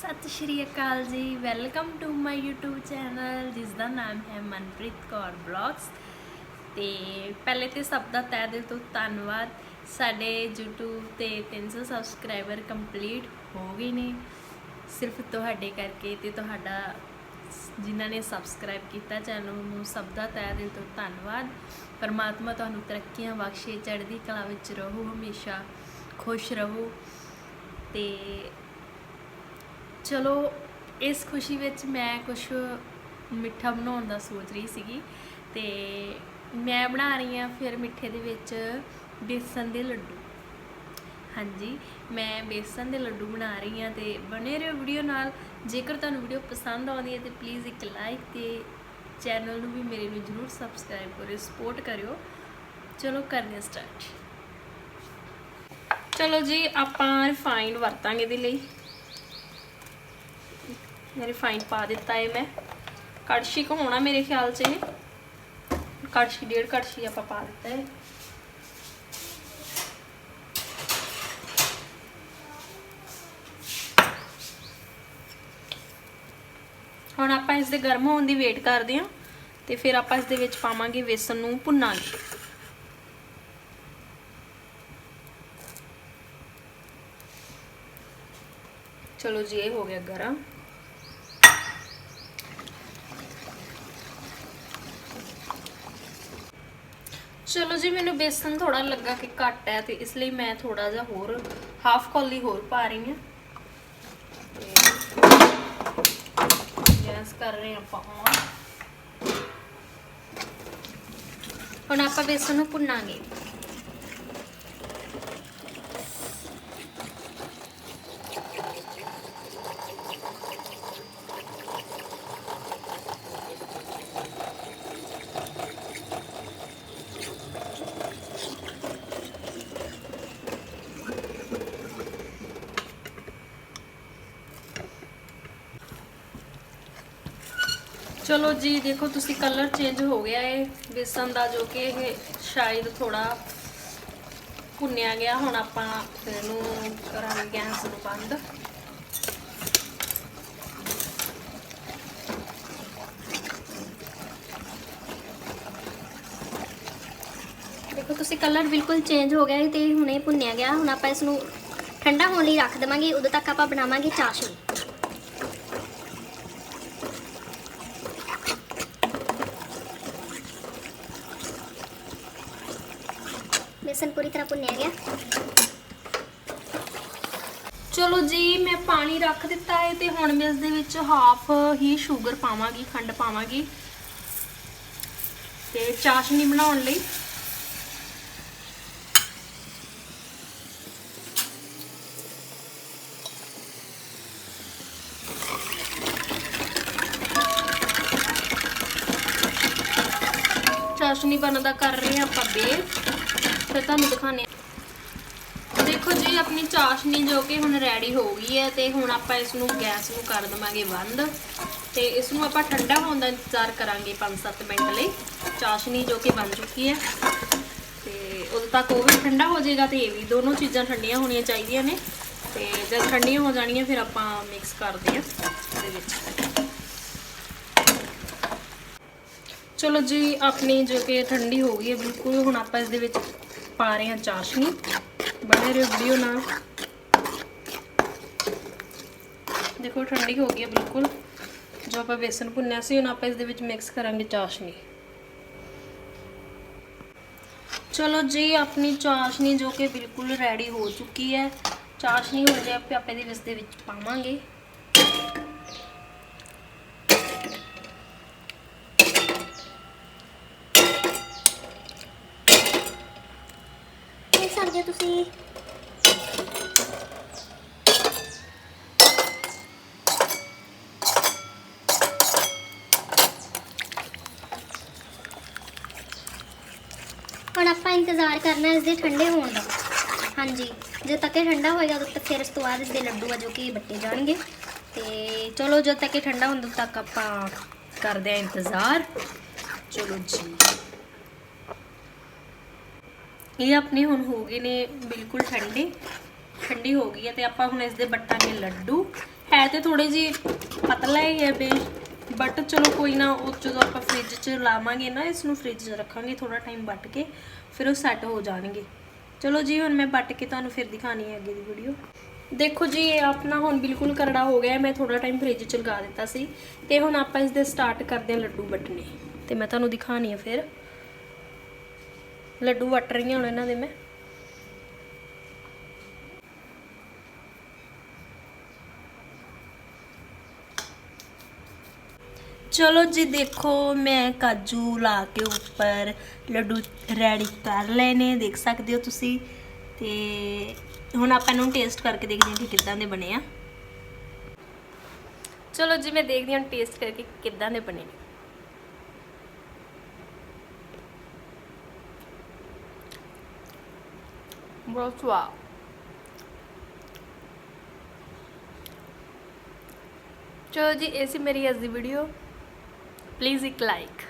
ਸਤਿ ਸ਼੍ਰੀ ਅਕਾਲ ਜੀ। Welcome to my YouTube channel ਜਿਸ ਦਾ ਨਾਮ ਹੈ ਮਨਪ੍ਰੀਤ ਕੌਰ ਬਲੌਗਸ। ਤੇ ਪਹਿਲੇ ਤੇ ਸਭ ਦਾ ਤਹਿ ਦਿਲ ਤੋਂ ਧੰਨਵਾਦ। ਸਾਡੇ YouTube ਤੇ 300 ਸਬਸਕ੍ਰਾਈਬਰ ਕੰਪਲੀਟ ਹੋ ਗਏ ਨੇ। ਸਿਰਫ ਤੁਹਾਡੇ ਕਰਕੇ ਤੇ ਤੁਹਾਡਾ ਜਿਨ੍ਹਾਂ ਨੇ ਸਬਸਕ੍ਰਾਈਬ ਕੀਤਾ ਚੈਨਲ ਨੂੰ ਸਭ ਦਾ ਤਹਿ ਦਿਲ ਤੋਂ ਧੰਨਵਾਦ। ਪਰਮਾਤਮਾ ਤੁਹਾਨੂੰ ਤਰੱਕੀਆਂ ਬਖਸ਼ੇ, ਚੜ੍ਹਦੀ ਕਲਾ ਵਿੱਚ ਰਹੋ ਹਮੇਸ਼ਾ। ਖੁਸ਼ ਰਹੋ। ਤੇ ਚਲੋ, ਇਸ ਖੁਸ਼ੀ ਵਿੱਚ ਮੈਂ ਕੁਝ ਮਿੱਠਾ ਬਣਾਉਣ ਦਾ ਸੋਚ ਰਹੀ ਸੀਗੀ ਤੇ ਮੈਂ ਬਣਾ ਰਹੀ ਹਾਂ ਫਿਰ ਮਿੱਠੇ ਦੇ ਵਿੱਚ ਬੇਸਨ ਦੇ ਲੱਡੂ। ਹਾਂਜੀ, ਮੈਂ ਬੇਸਨ ਦੇ ਲੱਡੂ ਬਣਾ ਰਹੀ ਹਾਂ ਤੇ ਬਣੇ ਰਹੋ ਵੀਡੀਓ ਨਾਲ। ਜੇਕਰ ਤੁਹਾਨੂੰ ਵੀਡੀਓ ਪਸੰਦ ਆਉਂਦੀ ਹੈ ਤੇ ਪਲੀਜ਼ ਇੱਕ ਲਾਈਕ ਤੇ ਚੈਨਲ ਨੂੰ ਵੀ ਮੇਰੇ ਨੂੰ ਜਰੂਰ ਸਬਸਕ੍ਰਾਈਬ ਕਰਿਓ ਸਪੋਰਟ ਕਰਿਓ। ਚਲੋ, ਕਰਨੇ ਸਟਾਰਟ ਚਲੋ ਜੀ, ਆਪਾਂ ਰਿਫਾਈਨਡ ਵਰਤਾਂਗੇ ਇਹਦੇ ਲਈ। ਰਿਫਾਈਨ ਪਾ ਦਿੱਤਾ ਹੈ ਮੈਂ। ਕੜਛੀ ਕੁ ਹੋਣਾ ਮੇਰੇ ਖਿਆਲ 'ਚ ਇਹ। ਕੜਛੀ, ਡੇਢ ਕੜਛੀ ਆਪਾਂ ਪਾ ਦਿੱਤਾ ਹੈ ਹੁਣ ਆਪਾਂ ਇਸ ਦੇ ਗਰਮ ਹੋਣ ਦੀ ਵੇਟ ਕਰਦੇ ਹਾਂ ਤੇ ਫਿਰ ਆਪਾਂ ਇਸ ਦੇ ਵਿੱਚ ਪਾਵਾਂਗੇ ਵੇਸਣ ਨੂੰ ਭੁੰਨਾਂਗੇ। ਚਲੋ ਜੀ, ਇਹ ਹੋ ਗਿਆ ਗਰਮ। ਚਲੋ ਜੀ, ਮੈਨੂੰ ਬੇਸਨ ਥੋੜਾ ਲੱਗਾ ਕਿ ਘੱਟ ਹੈ ਤੇ ਇਸ ਲਈ ਮੈਂ ਥੋੜਾ ਜਿਹਾ ਹੋਰ ਹਾਫ ਕੌਲੀ ਹੋਰ ਪਾ ਰਹੀ ਹਾਂ ਗੈਸ ਕਰ ਰਹੇ ਆਪਾਂ on। ਹੁਣ ਆਪਾਂ ਬੇਸਨ ਨੂੰ ਭੁੰਨਾਂਗੇ ਚਲੋ ਜੀ, ਦੇਖੋ ਤੁਸੀਂ ਕਲਰ ਚੇਂਜ ਹੋ ਗਿਆ ਏ ਬੇਸਨ ਦਾ ਜੋ ਕਿ ਇਹ ਸ਼ਾਇਦ ਥੋੜਾ ਭੁੰਨਿਆ ਗਿਆ, ਹੁਣ ਆਪਾਂ ਇਹਨੂੰ ਕਰਾਂਗੇ ਗੈਸ ਨੂੰ ਬੰਦ। ਦੇਖੋ ਤੁਸੀਂ ਕਲਰ ਬਿਲਕੁਲ ਚੇਂਜ ਹੋ ਗਿਆ ਹੈ ਤੇ ਹੁਣ ਇਹ ਭੁੰਨਿਆ ਗਿਆ। ਹੁਣ ਆਪਾਂ ਇਸ ਨੂੰ ਠੰਡਾ ਹੋਣ ਲਈ ਰੱਖ ਦੇਵਾਂਗੇ। ਉਦੋਂ ਤੱਕ ਆਪਾਂ ਬਣਾਵਾਂਗੇ ਚਾਸ਼ਨੀ। ਬੇਸਨ ਪੂਰੀ ਤਰ੍ਹਾਂ ਭੁੰਨਿਆ ਗਿਆ। ਚਲੋ ਜੀ, ਮੈਂ ਪਾਣੀ ਰੱਖ ਦਿੱਤਾ ਹੈ ਤੇ ਹੁਣ ਮੈਂ ਇਸ ਦੇ ਵਿੱਚ ਹਾਫ ਹੀ ਸ਼ੂਗਰ ਪਾਵਾਂਗੀ, ਖੰਡ ਪਾਵਾਂਗੀ। ਤੇ ਚਾਸ਼ਨੀ ਬਣਾਉਣ ਲਈ। ਚਾਸ਼ਨੀ ਬਣਦਾ ਕਰ ਰਹੇ ਹਾਂ ਆਪਾਂ ਬੇਲ ਫਿਰ ਤੁਹਾਨੂੰ ਦਿਖਾਣੇ ਦੇਖੋ ਜੀ, ਆਪਣੀ ਚਾਸ਼ਨੀ ਜੋ ਕਿ ਹੁਣ ਰੈਡੀ ਹੋ ਗਈ ਹੈ ਤੇ ਹੁਣ ਆਪਾਂ ਇਸ ਨੂੰ ਗੈਸ ਨੂੰ ਕਰ ਦਵਾਂਗੇ ਬੰਦ। ਤੇ ਇਸ ਨੂੰ ਆਪਾਂ ਠੰਡਾ ਹੋਣ ਦਾ ਇੰਤਜ਼ਾਰ ਕਰਾਂਗੇ 5-7 ਮਿੰਟ ਲਈ। ਚਾਸ਼ਨੀ ਜੋ ਕਿ ਬਣ ਚੁੱਕੀ ਹੈ। ਤੇ ਉਦੋਂ ਤੱਕ ਉਹ ਵੀ ਠੰਡਾ ਹੋ ਜਾਏਗਾ ਤੇ ਇਹ ਵੀ ਦੋਨੋਂ ਚੀਜ਼ਾਂ ਠੰਡੀਆਂ ਹੋਣੀਆਂ ਚਾਹੀਦੀਆਂ ਨੇ। ਤੇ ਜਦ ਠੰਡੀਆਂ ਹੋ ਜਾਣੀਆਂ, ਫਿਰ ਆਪਾਂ ਮਿਕਸ ਕਰਦੇ ਹਾਂ ਇਹਦੇ ਵਿੱਚ। ਚਲੋ ਜੀ, ਆਪਣੀ ਜੋ ਕਿ ਠੰਡੀ ਹੋ ਗਈ ਹੈ, ਬਿਲਕੁਲ ਹੁਣ ਆਪਾਂ ਇਸ ਦੇ ਵਿੱਚ ਪਾ ਰਹੇ ਹਾਂ ਚਾਸ਼ਨੀ। ਬਣੇ ਰਹੋ ਵੀਡੀਓ ਨਾਲ। ਦੇਖੋ, ਠੰਡੀ ਹੋ ਗਈ ਹੈ ਬਿਲਕੁਲ। ਜੋ ਆਪਾਂ ਬੇਸਨ ਭੁੰਨਿਆ ਸੀ, ਹੁਣ ਆਪਾਂ ਇਸ ਦੇ ਵਿੱਚ ਮਿਕਸ ਕਰਾਂਗੇ ਚਾਸ਼ਨੀ। ਚਲੋ ਜੀ, ਆਪਣੀ ਚਾਸ਼ਨੀ ਜੋ ਕਿ ਬਿਲਕੁਲ ਰੈਡੀ ਹੋ ਚੁੱਕੀ ਹੈ। ਚਾਸ਼ਨੀ ਹੋ ਜਾਏ ਆਪਾਂ ਆਪਾਂ ਇਹਦੇ ਇਸ ਦੇ ਵਿੱਚ ਪਾਵਾਂਗੇ। ਸਕਦੇ ਹੋ ਤੁਸੀਂ। ਹੁਣ ਆਪਾਂ ਇੰਤਜ਼ਾਰ ਕਰਨਾ ਇਸ ਦੇ ਠੰਡੇ ਹੋਣ ਦਾ। ਹਾਂਜੀ, ਜਦੋਂ ਤੱਕ ਇਹ ਠੰਡਾ ਹੋਏਗਾ, ਉਦੋਂ ਤੱਕ ਫਿਰ ਇਸ ਤੋਂ ਬਾਅਦ ਇਸ ਦੇ ਲੱਡੂ ਆ ਜੋ ਕਿ ਬੱਟੇ ਜਾਣਗੇ। ਤੇ ਚਲੋ, ਜਦੋਂ ਤੱਕ ਇਹ ਠੰਡਾ ਹੁੰਦਾ ਤੱਕ ਆਪਾਂ ਕਰਦੇ ਆ ਇੰਤਜ਼ਾਰ। ਚਲੋ ਜੀ। ਇਹ ਆਪਣੇ ਹੁਣ ਹੋ ਗਏ ਨੇ ਬਿਲਕੁਲ ਠੰਡੇ। ਠੰਡੀ ਹੋ ਗਈ ਹੈ ਤੇ ਆਪਾਂ ਹੁਣ ਇਸ ਦੇ ਬੱਟਾਂਗੇ ਲੱਡੂ। ਹੈ ਹੈ ਤੇ ਥੋੜੇ ਜੀ ਪਤਲਾ ਹੀ ਹੈ ਬੇ ਬਟ ਚਲੋ ਕੋਈ ਨਾ, ਉਹ ਜਦੋਂ ਆਪਾਂ ਫ੍ਰਿਜ 'ਚ ਲਾਵਾਂਗੇ ਨਾ, ਇਸ ਨੂੰ ਫ੍ਰਿਜ 'ਚ ਰੱਖਾਂਗੇ ਥੋੜਾ ਟਾਈਮ ਵੱਟ ਕੇ, ਫਿਰ ਉਹ ਸੈੱਟ ਹੋ ਜਾਣਗੇ। ਚਲੋ ਜੀ, ਹੁਣ ਮੈਂ ਵੱਟ ਕੇ ਤੁਹਾਨੂੰ ਫਿਰ ਦਿਖਾਣੀ ਹੈ ਅੱਗੇ ਦੀ ਵੀਡੀਓ ਦੇਖੋ ਜੀ, ਇਹ ਆਪਣਾ ਹੁਣ ਬਿਲਕੁਲ ਕਰੜਾ ਹੋ ਗਿਆ, ਮੈਂ ਥੋੜਾ ਟਾਈਮ ਫ੍ਰਿਜ 'ਚ ਲਗਾ ਦਿੱਤਾ ਸੀ। ਤੇ ਹੁਣ ਆਪਾਂ ਇਸ ਦੇ ਸਟਾਰਟ ਕਰਦੇ ਹਾਂ ਲੱਡੂ ਵੱਟਣੇ। ਤੇ ਮੈਂ ਤੁਹਾਨੂੰ ਦਿਖਾਣੀ ਹੈ ਫਿਰ। ਲੱਡੂ ਵੱਟ ਰਹੀ ਹਾਂ ਹੁਣ ਇਹਨਾਂ ਦੇ ਮੈਂ। ਚਲੋ ਜੀ ਦੇਖੋ, ਮੈਂ ਕਾਜੂ ਲਾ ਕੇ ਉੱਪਰ ਲੱਡੂ ਰੈਡੀ ਕਰ ਲਏ ਨੇ, ਦੇਖ ਸਕਦੇ ਹੋ ਤੁਸੀਂ। ਤੇ ਹੁਣ ਆਪਾਂ ਇਹਨੂੰ ਟੇਸਟ ਕਰਕੇ ਦੇਖਦੇ ਹਾਂ ਕਿ ਕਿੱਦਾਂ ਦੇ ਬਣੇ ਆ। ਚਲੋ ਜੀ, ਮੈਂ ਦੇਖਦੀ ਹਾਂ ਟੇਸਟ ਕਰਕੇ ਕਿੱਦਾਂ ਦੇ ਬਣੇ ਨੇ। ਬਹੁਤ ਚਲੋ ਜੀ ਇਹ ਸੀ ਮੇਰੀ ਅੱਜ ਦੀ ਵੀਡੀਓ ਪਲੀਜ਼ ਇੱਕ ਲਾਈਕ